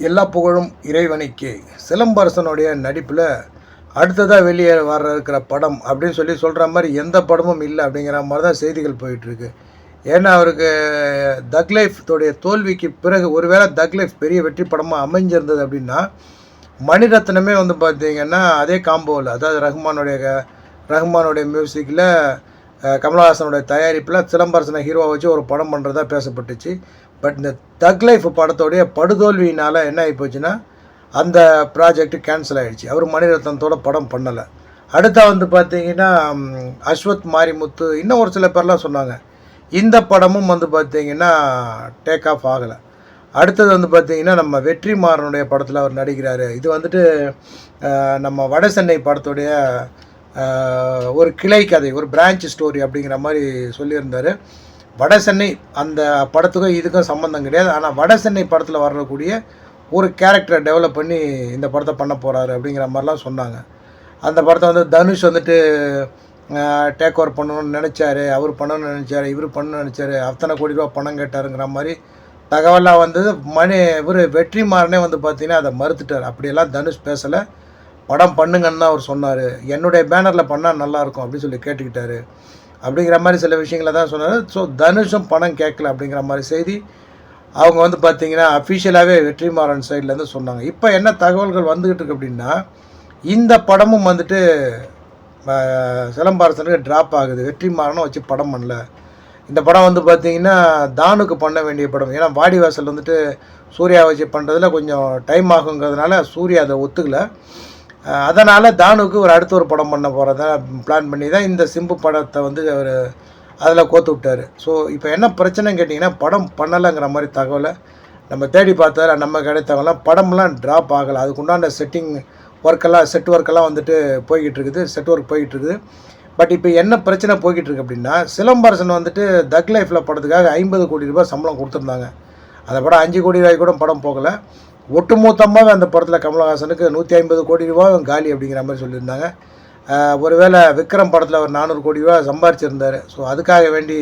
எல்லா புகழும் இறைவனுக்கு. சிலம்பரசனுடைய நடிப்பில் அடுத்ததாக வெளியே வர இருக்கிற படம் அப்படின்னு சொல்லி சொல்கிற மாதிரி எந்த படமும் இல்லை அப்படிங்கிற மாதிரி தான் செய்திகள் போயிட்டுருக்கு. ஏன்னா அவருக்கு தக்லைஃப்தோடைய தோல்விக்கு பிறகு ஒருவேளை தக்லைஃப் பெரிய வெற்றி படமாக அமைஞ்சிருந்தது அப்படின்னா மணிரத்னமே வந்து பார்த்திங்கன்னா அதே காம்போவில் அதாவது ரஹ்மானுடைய க- ரஹ்மானுடைய மியூசிக்கில் கமலஹாசனுடைய தயாரிப்பில் சிலம்பரசனை ஹீரோவை வச்சு ஒரு படம் பண்ணுறதா பேசப்பட்டுச்சு. பட் இந்த தக் லைஃப் படத்தோடைய படுதோல்வியினால் என்ன ஆகி போச்சுன்னா அந்த ப்ராஜெக்ட் கேன்சல் ஆகிடுச்சு அவர் மணிரத்னத்தோட படம் பண்ணலை. அடுத்தா வந்து பார்த்தீங்கன்னா அஸ்வத் மாரிமுத்து இன்னும் ஒரு சில பேர்லாம் சொன்னாங்க. இந்த படமும் வந்து பார்த்திங்கன்னா டேக் ஆஃப் ஆகலை. அடுத்தது வந்து பார்த்திங்கன்னா நம்ம வெற்றிமாறனுடைய படத்தில் அவர் நடிக்கிறார். இது வந்துட்டு நம்ம வட சென்னை படத்துடைய ஒரு கிளை கதை ஒரு பிரான்ச் ஸ்டோரி அப்படிங்கிற மாதிரி சொல்லியிருந்தார். வட சென்னை அந்த படத்துக்கும் இதுக்கும் சம்மந்தம் கிடையாது. ஆனால் வட சென்னை படத்தில் வரக்கூடிய ஒரு கேரக்டரை டெவலப் பண்ணி இந்த படத்தை பண்ண போகிறாரு அப்படிங்கிற மாதிரிலாம் சொன்னாங்க. அந்த படத்தை வந்து தனுஷ் வந்துட்டு டேக் ஓவர் பண்ணணும்னு நினச்சாரு. அவர் பண்ணணும்னு நினச்சாரு. இவர் பண்ணணும்னு நினச்சாரு. அத்தனை கோடி ரூபா பணம் கேட்டாருங்கிற மாதிரி தகவலாக வந்தது. மணி இவர் வெற்றிமாறனே வந்து பார்த்தீங்கன்னா அதை மறுத்துட்டார். அப்படியெல்லாம் தனுஷ் பேசலை. படம் பண்ணுங்கன்னு தான் அவர் சொன்னார். என்னுடைய பேனரில் பண்ணால் நல்லாயிருக்கும் அப்படின்னு சொல்லி கேட்டுக்கிட்டாரு. அப்படிங்கிற மாதிரி சில விஷயங்களை தான் சொன்னார். ஸோ தனுஷும் பணம் கேட்கல அப்படிங்கிற மாதிரி செய்தி அவங்க வந்து பார்த்திங்கன்னா அஃபிஷியலாகவே வெற்றிமாறன் சைட்லேருந்து சொன்னாங்க. இப்போ என்ன தகவல்கள் வந்துக்கிட்டு இருக்கு அப்படின்னா இந்த படமும் வந்துட்டு சிலம்பாரசனுக்கு சிலம்பரசனுக்கு ட்ராப் ஆகுது. வெற்றிமாறனும் வச்சு படம் பண்ணல. இந்த படம் வந்து பார்த்திங்கன்னா தானுக்கு பண்ண வேண்டிய படம். ஏன்னா வாடிவாசல் வந்துட்டு சூர்யா வச்சு பண்ணுறதுல கொஞ்சம் டைம் ஆகுங்கிறதுனால சூர்யா அதை ஒத்துக்கலை. அதனால் தானுக்கு ஒரு அடுத்த ஒரு படம் பண்ண போகிறதா பிளான் பண்ணி தான் இந்த சிம்பு படத்தை வந்து அவர் அதில் கோத்து விட்டார். ஸோ இப்போ என்ன பிரச்சனைன்னு கேட்டிங்கன்னா படம் பண்ணலைங்கிற மாதிரி தகவலை நம்ம தேடி பார்த்ததில் நம்ம கிடைத்தவங்களாம் படம்லாம் ட்ராப் ஆகலை. அதுக்குண்டான செட்டிங் ஒர்க்கெல்லாம் செட் ஒர்க்கெல்லாம் வந்துட்டு போய்கிட்டு இருக்குது. செட் ஒர்க் போய்கிட்டு இருக்குது. பட் இப்போ என்ன பிரச்சனை போய்கிட்டு இருக்கு அப்படின்னா சிலம்பரசன் வந்துட்டு தக் லைஃப்பில் படத்துக்காக ஐம்பது கோடி ரூபாய் சம்பளம் கொடுத்துருந்தாங்க. அந்த படம் அஞ்சு கோடி ரூபாய் கூட படம் போகலை. ஒட்டுமொத்தமாக அந்த படத்தில் கமலஹாசனுக்கு நூற்றி ஐம்பது கோடி ரூபாய் காலி அப்படிங்கிற மாதிரி சொல்லியிருந்தாங்க. ஒருவேளை விக்ரம் படத்தில் அவர் நானூறு கோடி ரூபா சம்பாரிச்சிருந்தார். ஸோ அதுக்காக வேண்டி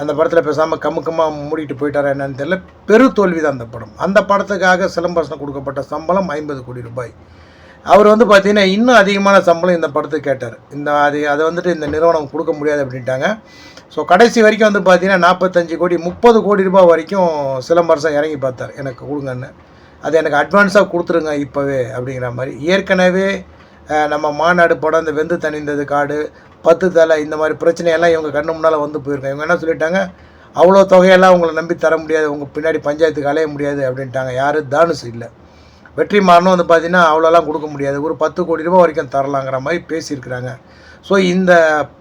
அந்த படத்தில் பேசாமல் கமுக்கமாக மூடிட்டு போயிட்டாரா என்னன்னு தெரியல. பெரு தோல்வி தான் அந்த படம். அந்த படத்துக்காக சிலம்பரசன் கொடுக்கப்பட்ட சம்பளம் ஐம்பது கோடி ரூபாய். அவர் வந்து பார்த்தீங்கன்னா இன்னும் அதிகமான சம்பளம் இந்த படத்துக்கு கேட்டார். இந்த அது அதை வந்துட்டு இந்த நிறுவனம் கொடுக்க முடியாது அப்படின்ட்டாங்க. ஸோ கடைசி வரைக்கும் வந்து பார்த்தீங்கன்னா நாற்பத்தஞ்சு கோடி முப்பது கோடி ரூபாய் வரைக்கும் சிலம்பரசன் இறங்கி பார்த்தார். எனக்கு கொடுங்கன்னு. அது எனக்கு அட்வான்ஸாக கொடுத்துருங்க இப்போவே அப்படிங்கிற மாதிரி. ஏற்கனவே நம்ம மாநாடு படம் இந்த வெந்து தணிந்தது காடு பத்து தலை இந்த மாதிரி பிரச்சனையெல்லாம் இவங்க கண்ணு முன்னால் வந்து போயிருக்காங்க இவங்க என்ன சொல்லிட்டாங்க? அவ்வளோ தொகையெல்லாம் உங்களை நம்பி தர முடியாது. உங்கள் பின்னாடி பஞ்சாயத்துக்கு அலைய முடியாது அப்படின்ட்டாங்க. யார்? தானுசு இல்லை. வெற்றி மாறனும் வந்து பார்த்தீங்கன்னா அவ்வளோலாம் கொடுக்க முடியாது. ஒரு பத்து கோடி ரூபாய் வரைக்கும் தரலாங்கிற மாதிரி பேசியிருக்கிறாங்க. ஸோ இந்த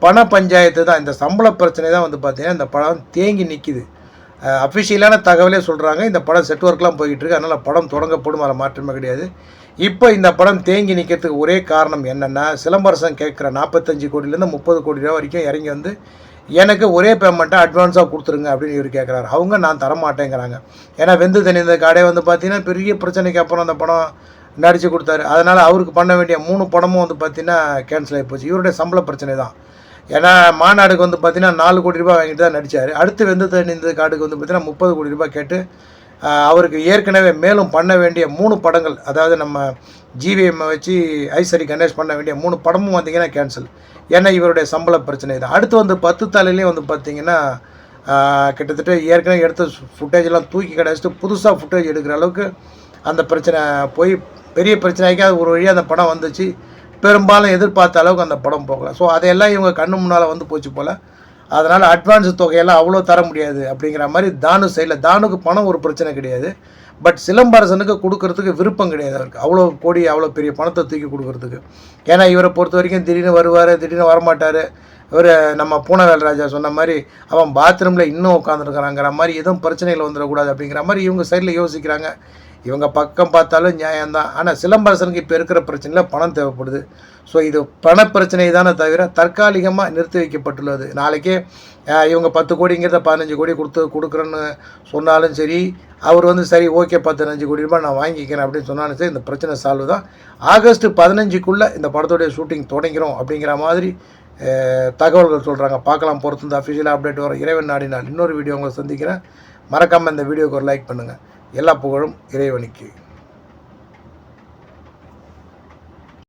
பண பஞ்சாயத்து தான் இந்த சம்பள பிரச்சனை தான் வந்து பார்த்தீங்கன்னா இந்த படம் தேங்கி நிற்கிது அஃபிஷியலான தகவலே சொல்கிறாங்க இந்த படம் செட் ஒர்க்லாம் போய்கிட்டுருக்கு அதனால் படம் தொடங்கப்படும் அதில் மாற்றமே கிடையாது. இப்போ இந்த படம் தேங்கி நிற்கிறதுக்கு ஒரே காரணம் என்னென்னா சிலம்பரசன் கேட்குற நாற்பத்தஞ்சு கோடியிலேருந்து முப்பது கோடி ரூபா வரைக்கும் இறங்கி வந்து எனக்கு ஒரே பேமெண்ட்டாக அட்வான்ஸாக கொடுத்துருங்க அப்படின்னு இவர் கேட்குறாரு. அவங்க நான் தரமாட்டேங்கிறாங்க. ஏன்னா வெந்து தனிந்த காடே வந்து பார்த்தீங்கன்னா பெரிய பிரச்சனைக்கு அப்புறம் அந்த படம் நடித்து கொடுத்தாரு. அதனால் அவருக்கு பண்ண வேண்டிய மூணு படமும் வந்து பார்த்தீங்கன்னா கேன்சல் ஆகி போச்சு. இவருடைய சம்பள பிரச்சனை தான். ஏன்னா மாநாடுக்கு வந்து பார்த்தீங்கன்னா நாலு கோடி ரூபாய் வாங்கிட்டு தான் நடித்தார் அடுத்து வெந்து தனிந்த காடுக்கு வந்து பார்த்தீங்கன்னா முப்பது கோடி ரூபாய் கேட்டு அவருக்கு ஏற்கனவே மேலும் பண்ண வேண்டிய மூணு படங்கள் அதாவது நம்ம ஜிவிஎம்மை வச்சு ஐஸ்வரி கணேஷ் பண்ண வேண்டிய மூணு படமும் வந்தீங்கன்னா கேன்சல் ஏன்னா இவருடைய சம்பள பிரச்சனை தான் அடுத்து வந்து பத்து தலையிலே வந்து பார்த்திங்கன்னா கிட்டத்தட்ட ஏற்கனவே எடுத்த ஃபுட்டேஜெல்லாம் தூக்கி கிடச்சிட்டு புதுசாக ஃபுட்டேஜ் எடுக்கிற அளவுக்கு அந்த பிரச்சனை போய் பெரிய பிரச்சனைக்கு அது ஒரு வழியாக அந்த படம் வந்துச்சு. பெரும்பாலும் எதிர்பார்த்த அளவுக்கு அந்த படம் போகல. ஸோ அதையெல்லாம் இவங்க கண்ணு முன்னால் வந்து போச்சு போல். அதனால் அட்வான்ஸ் தொகையெல்லாம் அவ்வளோ தர முடியாது அப்படிங்கிற மாதிரி தானு சைடில் தானுக்கு பணம் ஒரு பிரச்சனை கிடையாது. பட் சிலம்பரசனுக்கு கொடுக்கறதுக்கு விருப்பம் கிடையாது அவருக்கு. அவ்வளோ கோடி அவ்வளோ பெரிய பணத்தை தூக்கி கொடுக்கறதுக்கு. ஏன்னா இவரை பொறுத்த வரைக்கும் திடீர்னு வருவார் திடீர்னு வரமாட்டார். இவர் நம்ம பூனவேல் ராஜா சொன்ன மாதிரி அவன் பாத்ரூமில் இன்னும் உட்காந்துருக்கிறாங்கிற மாதிரி எதுவும் பிரச்சனைகள் வந்துடக்கூடாது அப்படிங்கிற மாதிரி இவங்க சைடில் யோசிக்கிறாங்க. இவங்க பக்கம் பார்த்தாலும் நியாயம்தான். ஆனால் சிலம்பரசனுக்கு இப்போ இருக்கிற பிரச்சனையில் பணம் தேவைப்படுது. ஸோ இது பண பிரச்சனை தானே தவிர தற்காலிகமாக நிறுத்தி வைக்கப்பட்டுள்ளது. நாளைக்கே இவங்க பத்து கோடிங்கிறத பதினஞ்சு கோடி கொடுத்து கொடுக்குறேன்னு சொன்னாலும் சரி அவர் வந்து சரி ஓகே பதினஞ்சு கோடி ரூபாய் நான் வாங்கிக்கிறேன் அப்படின்னு சொன்னாலும் சரி இந்த பிரச்சனை சால்வ் தான். ஆகஸ்ட் பதினஞ்சுக்குள்ளே இந்த படத்துடைய ஷூட்டிங் தொடங்கிறோம் அப்படிங்கிற மாதிரி தகவல்கள் சொல்கிறாங்க பார்க்கலாம் பொறுத்து இந்த அஃபிஷியல் அப்டேட் வரும். இறைவன் நாடினால் இன்னொரு வீடியோ உங்களை சந்திக்கிறேன். மறக்காமல் இந்த வீடியோக்கு ஒரு லைக் பண்ணுங்கள் எல்லா புகழும் இறைவனுக்கு.